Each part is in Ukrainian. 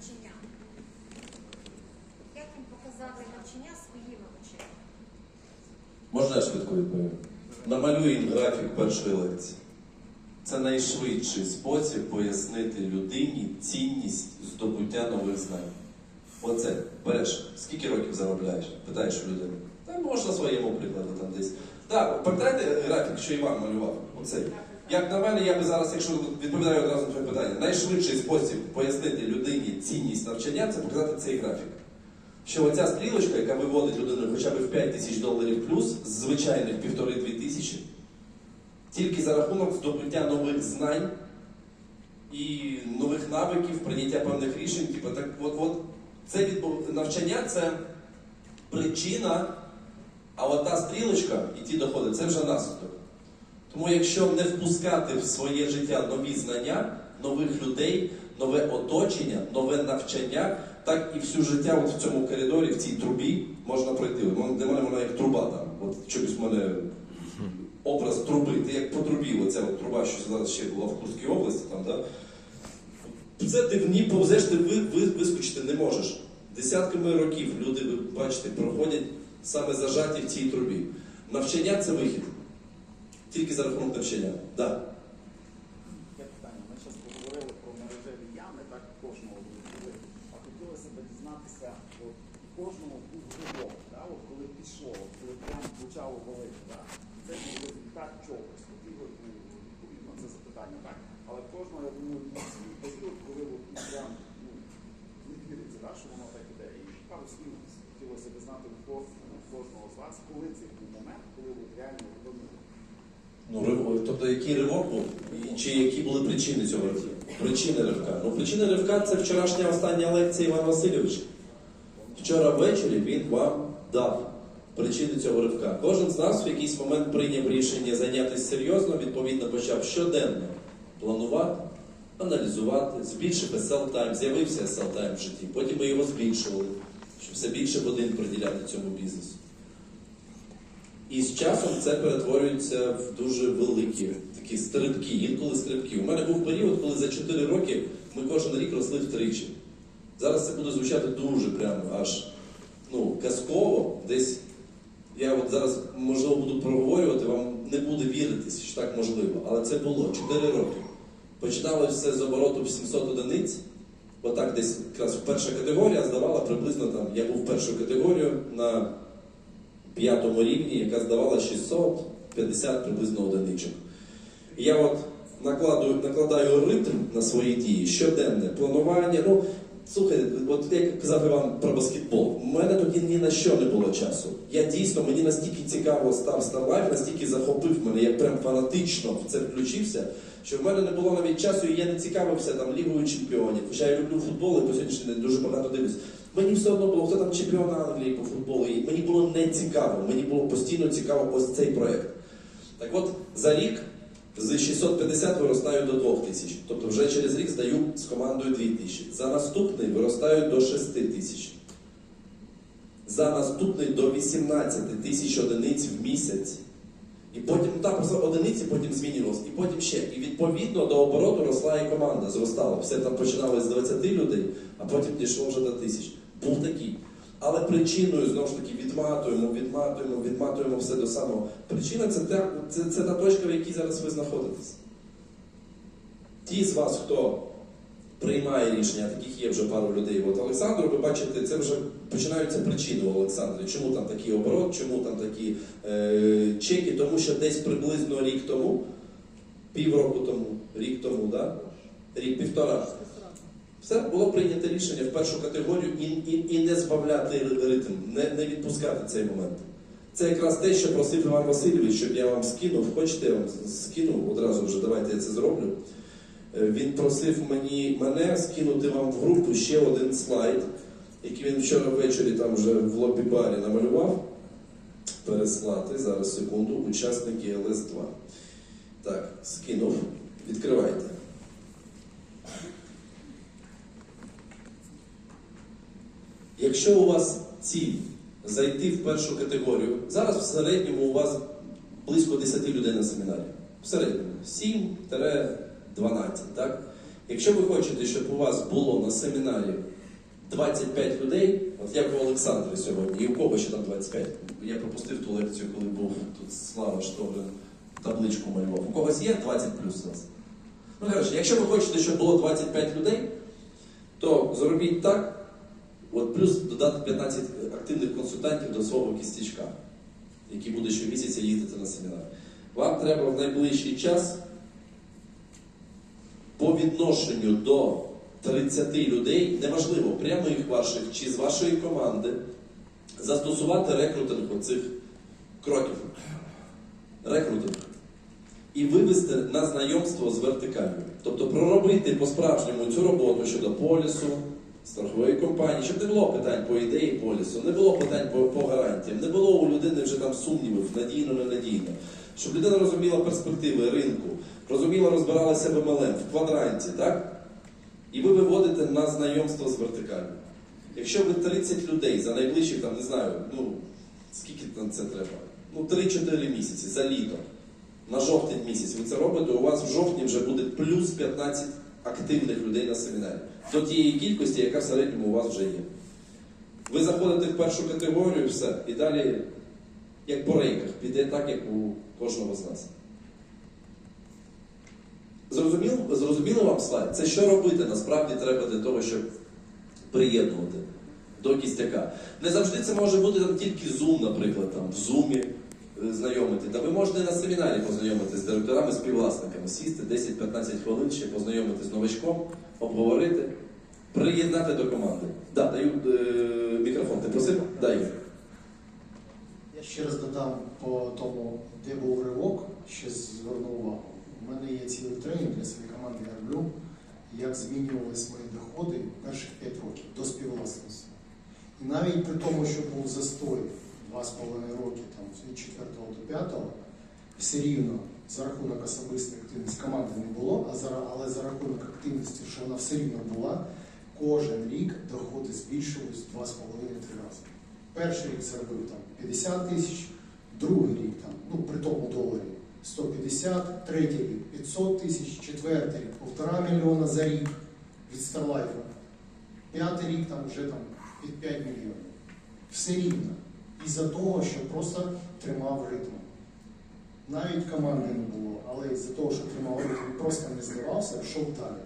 навчання? Як їм показати навчання своїми очима? Можна я швидко відповім? Намалюй їм графік першої лекції. Це найшвидший спосіб пояснити людині цінність здобуття нових знань. Оце береш, скільки років заробляєш? Питаєш у людини. Та можна своєму прикладу там десь. Так, пам'ятаєте графік, що Іван малював? Оцей. Як на мене, я би зараз, якщо відповідаю одразу на твоє питання, найшвидший спосіб пояснити людині цінність навчання це показати цей графік. Що оця стрілочка, яка виводить людину хоча б в 5 тисяч доларів плюс, з звичайних півтори-дві тисячі, тільки за рахунок здобуття нових знань і нових навиків, прийняття певних рішень. Типу, так, от, от, це відбув... навчання це причина, а от та стрілочка і ті доходи це вже наслідок. Тому якщо не впускати в своє життя нові знання, нових людей, нове оточення, нове навчання, так і всю життя от в цьому коридорі, в цій трубі можна пройти. Для мене вона як труба там. От чомусь в мене образ труби. Ти як по трубі, оця от труба, що зараз ще була в Курській області, там, да? Це ти в ній повзеш, ти ви, ви, вискочити не можеш. Десятками років люди, ви бачите, проходять саме зажаті в цій трубі. Навчання це вихід. Тільки за рахунок навчання. Да. Ми зараз поговорили про мережеві ями, так кожного. А хотілося б дізнатися, от коли пішло, коли прям почало болити. Да? Це був результат чогось. Ну, відповідь на це запитання, так? Але кожного, я думаю, свій період, коли от, ну, віриться, що воно так іде. І пару слів хотілося б знати кожного з вас, коли це був момент, коли реально. Ну, тобто, який ривок був, і чи які були причини цього ривка? Причини ривка. Ну, причини ривка це вчорашня остання лекція Івана Васильовича. Вчора ввечері він вам дав причини цього ривка. Кожен з нас в якийсь момент прийняв рішення зайнятися серйозно, відповідно почав щоденно планувати, аналізувати, збільшити селтайм, з'явився селтайм в житті. Потім ми його збільшували, щоб все більше годин приділяти цьому бізнесу. І з часом це перетворюється в дуже великі такі стрибки, інколи стрибки. У мене був період, коли за 4 роки ми кожен рік росли втричі. Зараз це буде звучати дуже прямо аж ну, казково. Десь я от зараз, можливо, буду проговорювати, вам не буде віритися, що так можливо. Але це було 4 роки. Починалося все з обороту в 700 одиниць. Отак десь якраз перша категорія здавала приблизно там, я був першу категорію на п'ятому рівні, яка здавала 650 приблизно одиничок. Я от накладаю, накладаю ритм на свої дії, щоденне планування. Ну, слухай, от як казав Іван про баскетбол, у мене тоді ні на що не було часу. Я дійсно, мені настільки цікаво став StarLife, настільки захопив мене, я прям фанатично в це включився, що в мене не було навіть часу, і я не цікавився там Лігою чемпіонів. Хоча я люблю футбол і по сьогоднішній день дуже багато дивлюсь. Мені все одно було, хто там чемпіон Англії по футболу. І мені було не цікаво, мені було постійно цікаво ось цей проєкт. Так от, за рік з 650 виростаю до 2000. Тобто вже через рік здаю з командою 2000. За наступний виростаю до 6 тисяч. За наступний до 18 тисяч одиниць в місяць. І потім просто одиниці потім змінювалося, і потім ще. І відповідно до обороту росла і команда, зростала. Все там починалося з 20 людей, а потім дійшло вже до тисяч. Був такий. Але причиною знову ж таки відматуємо, відматуємо, відматуємо все до самого. Причина це та, це, це та точка, в якій зараз ви знаходитесь. Ті з вас, хто приймає рішення, таких є вже пару людей. От Олександру, ви бачите, це вже починаються причини у Олександра. Чому там такий оборот, чому там такі е, чеки? Тому що десь приблизно рік тому, півроку тому, рік тому, да? рік півтора. Все було прийнято рішення в першу категорію і, і, і не збавляти ри- ритм, не, не відпускати цей момент. Це якраз те, що просив Іван Васильович, щоб я вам скинув. Хочете, я вам скину одразу вже, давайте я це зроблю. Е, Він просив мені, мене скинути вам в групу ще один слайд, який він вчора ввечері там вже в лобі-барі намалював. Переслати зараз секунду, учасники ЛС-2. Так, скинув. Відкривайте. Якщо у вас ціль зайти в першу категорію, зараз в середньому у вас близько 10 людей на семінарі. В середньому 7-12, так? Якщо ви хочете, щоб у вас було на семінарі 25 людей, от як у Олександра сьогодні, і у кого ще там 25? Я пропустив ту лекцію, коли був тут Слава Штобрин, табличку малював. У когось є 20 плюс нас? Ну, коротше, якщо ви хочете, щоб було 25 людей, то зробіть так, от плюс додати 15 активних консультантів до свого кістячка, які будуть щомісяця їздити на семінар. Вам треба в найближчий час по відношенню до 30 людей, неважливо, прямих ваших чи з вашої команди, застосувати рекрутинг оцих кроків. Рекрутинг. І вивести на знайомство з вертикалью. Тобто проробити по-справжньому цю роботу щодо полісу, страхової компанії, щоб не було питань по ідеї полісу, не було питань по, по гарантіям, не було у людини вже там сумнівів, надійно, ненадійно. Щоб людина розуміла перспективи ринку, розуміла, розбиралася в МЛМ, в квадранті, так? І ви виводите на знайомство з вертикалью. Якщо ви 30 людей за найближчих, там, не знаю, ну, скільки там це треба? Ну, 3-4 місяці за літо. На жовтень місяць ви це робите, у вас в жовтні вже буде плюс 15 активних людей на семінарі. До тієї кількості, яка в середньому у вас вже є. Ви заходите в першу категорію, все, і далі, як по рейках, піде так, як у кожного з нас. Зрозуміло, зрозуміло вам слайд? Це що робити насправді треба для того, щоб приєднувати до кістяка. Не завжди це може бути там тільки Zoom, наприклад, там, в Zoom знайомити. Та ви можете на семінарі познайомитися з директорами, співвласниками, сісти 10-15 хвилин ще познайомитися з новачком, обговорити, приєднати до команди. Да, даю е, мікрофон. Ти просив? Дай. Я ще раз додам по тому, де був ривок, ще зверну увагу. У мене є цілий тренінг для своєї команди я роблю, як змінювалися мої доходи перших 5 років до співвласництва. І навіть при тому, що був застой 2,5 роки там, від 4 до 5, все рівно за рахунок особистої активності команди не було, а за, але за рахунок активності, що вона все рівно була, кожен рік доходи збільшились 2,5-3 рази. Перший рік заробив там 50 тисяч, другий рік там, ну при тому доларі 150, третій рік 500 тисяч, четвертий рік півтора мільйона за рік від Старлайфа, п'ятий рік там вже там під 5 мільйонів. Все рівно із-за того, що просто тримав ритм. Навіть команди не було, але із-за того, що тримав ритм, просто не здавався, йшов далі.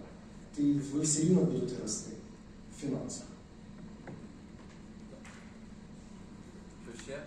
Ти, ви все рівно будете рости в фінансах. Що ще?